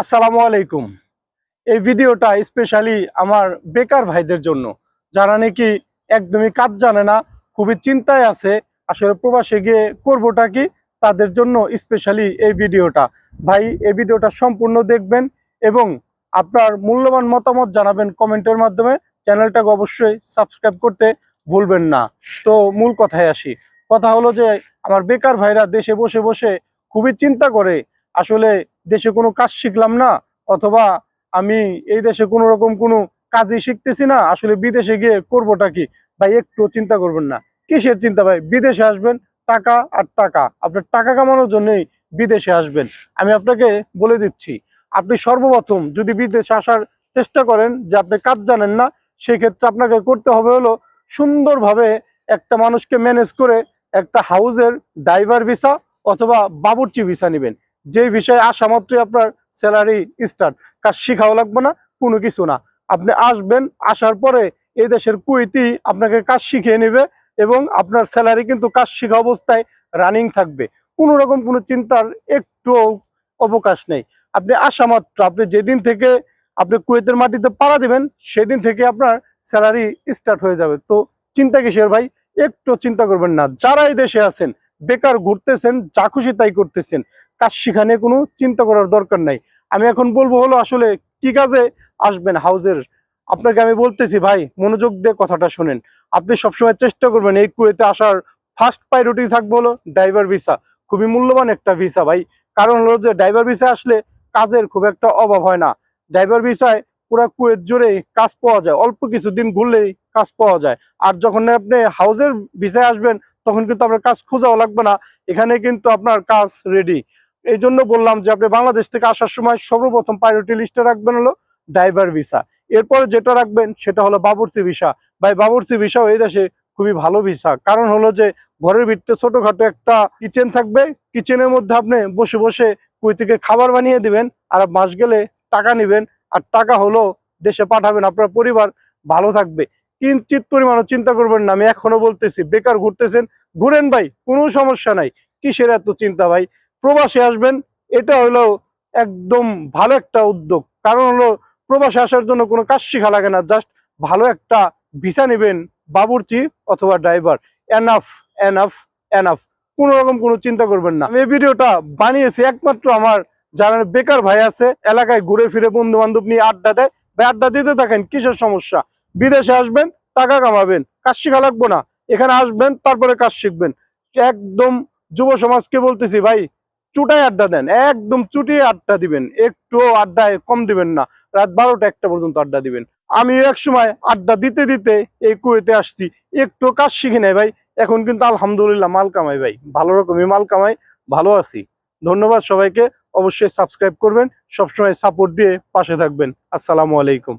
আসসালামু আলাইকুম। এই ভিডিওটা স্পেশালি আমার বেকার ভাইদের জন্য, যারা নাকি একদমই কাজ জানে না, খুবই চিন্তায় আছে, আসলে প্রবাসে গিয়ে করবোটা কি, তাদের জন্য স্পেশালি এই ভিডিওটা। ভাই, এই ভিডিওটা সম্পূর্ণ দেখবেন এবং আপনার মূল্যবান মতামত জানাবেন কমেন্টের মাধ্যমে। চ্যানেলটাকে অবশ্যই সাবস্ক্রাইব করতে ভুলবেন না। তো মূল কথায় আসি, কথা হলো যে আমার বেকার ভাইরা দেশে বসে বসে খুবই চিন্তা করে, আসলে দেশে কোনো কাজ শিখলাম না, অথবা আমি এই দেশে কোনো রকম কোনো কাজই শিখতেছি না, আসলে বিদেশে গিয়ে করবোটা কি? ভাই, একটু চিন্তা করবেন না। কিসের চিন্তা ভাই? বিদেশে আসবেন, টাকা আর টাকা। আপনার টাকা কামানোর জন্যই বিদেশে আসবেন। আমি আপনাকে বলে দিচ্ছি, আপনি সর্বপ্রথম যদি বিদেশে আসার চেষ্টা করেন যে আপনি কাজ জানেন না, সেক্ষেত্রে আপনাকে করতে হবে হলো সুন্দরভাবে একটা মানুষকে ম্যানেজ করে একটা হাউসের ড্রাইভার ভিসা অথবা বাবুর্চি ভিসা নেবেন। যে বিষয়ে আসা মাত্রই আপনার স্যালারি স্টার্ট কাজ শিখাও লাগবে না, কোনো কিছু না। আপনি আসবেন, আসার পরে এই দেশের কুইতি আপনাকে কাজ শিখিয়ে নেবে এবং আপনার স্যালারি কিন্তু কাজ শিখা অবস্থায় রানিং থাকবে। কোনো রকম কোনো চিন্তার একটু অবকাশ নেই। আপনি আসা মাত্র, আপনি যেদিন থেকে আপনি কুয়েতের মাটিতে পাড়া দিবেন, সেদিন থেকে আপনার স্যালারি স্টার্ট হয়ে যাবে। তো চিন্তা কিসের ভাই? একটু চিন্তা করবেন না। যারা এই দেশে আছেন বেকার ঘুরতেছেন, যা খুশি তাই করতেছেন। কাজ সেখানে কোনো চিন্তা করার দরকার নাই। আমি এখন বলব হলো আসলে কি কাজে আসবেন হাউজের? আপনাকে আমি বলতেছি, ভাই, মনোযোগ দিয়ে কথাটা শোনেন। আপনি সবসময় চেষ্টা করবেন এই কুয়েতে আসার। ফার্স্ট প্রায়োরিটি থাকবে হলো ড্রাইভার ভিসা খুবই মূল্যবান একটা ভিসা ভাই। কারণ হলো যে ড্রাইভার ভিসা আসলে কাজের খুব একটা অভাব হয় না। ড্রাইভার ভিসায় পুরা কুয়েত জুড়ে কাজ পাওয়া যায়। অল্প কিছুদিন ঘুরলেই কাজ পাওয়া যায়। আর যখন আপনি হাউজের ভিসায় আসবেন, তখন কিন্তু আপনার কাজ খোঁজাও লাগবে না। এখানে কিন্তু আপনার কাজ রেডি এই জন্য বললাম যে, আপনি বাংলাদেশ থেকে আসার সময় সর্বপ্রথম প্রায়োরিটি লিস্টে রাখবেন হলো ড্রাইভার ভিসা এরপরে যেটা রাখবেন, সেটা হলো বাবুর্চি ভিসা ভাই, বাবুর্চি ভিসাও এই দেশে খুবই ভালো ভিসা কারণ হলো যে, ঘরের ভিতরে ছোটখাটো একটা কিচেন থাকবে। কিচেনের মধ্যে আপনি বসে বসে কুই থেকে খাবার বানিয়ে দিবেন। আর মাস গেলে টাকা নেবেন। আর টাকা হলো দেশে পাঠাবেন, আপনার পরিবার ভালো থাকবে। কিঞ্চিত পরিমাণও চিন্তা করবেন না, আমি এখনও বলতেছি, বেকার ঘুরতেছেন, ঘুরেন ভাই, কোনো সমস্যা নাই। কিসের এত চিন্তা ভাই? প্রবাসে আসবেন, এটা হলো একদম ভালো একটা উদ্যোগ। কারণ হলো প্রবাসে আসার জন্য কোনো কাজ শিখা লাগে না, জাস্ট ভালো একটা ভিসা নেবেন, বাবুর্চি অথবা ড্রাইভার। এনাফ এনাফ এনাফ কোনো রকম কোনো চিন্তা করবেন না। আমি এই ভিডিওটা বানিয়েছি একমাত্র আমার যারা বেকার ভাই আছে, এলাকায় ঘুরে ফিরে বন্ধু বান্ধব নিয়ে আড্ডা দেয়, ভাই আড্ডা দিতে থাকেন, কিসের সমস্যা? বিদেশে আসবেন, টাকা কামাবেন, কাজ শিখা লাগবো না। এখানে আসবেন, তারপরে কাজ শিখবেন। একদম যুব সমাজকে বলতেছি, ভাই, চুটায় আড্ডা দেন, একদম চুটিয়ে আড্ডা দিবেন। একটু আড্ডায় কম দিবেন না, রাত বারোটা একটা পর্যন্ত আড্ডা দিবেন। আমি এক সময় আড্ডা দিতে দিতে এই কুয়েতে আসছি একটু কাজ শিখি নাই ভাই। এখন কিন্তু আলহামদুলিল্লাহ মাল কামাই ভাই, ভালো রকমই মাল কামাই, ভালো আছি। ধন্যবাদ সবাইকে। অবশ্যই সাবস্ক্রাইব করবেন সবসময় সাপোর্ট দিয়ে পাশে থাকবেন। আসসালামু আলাইকুম।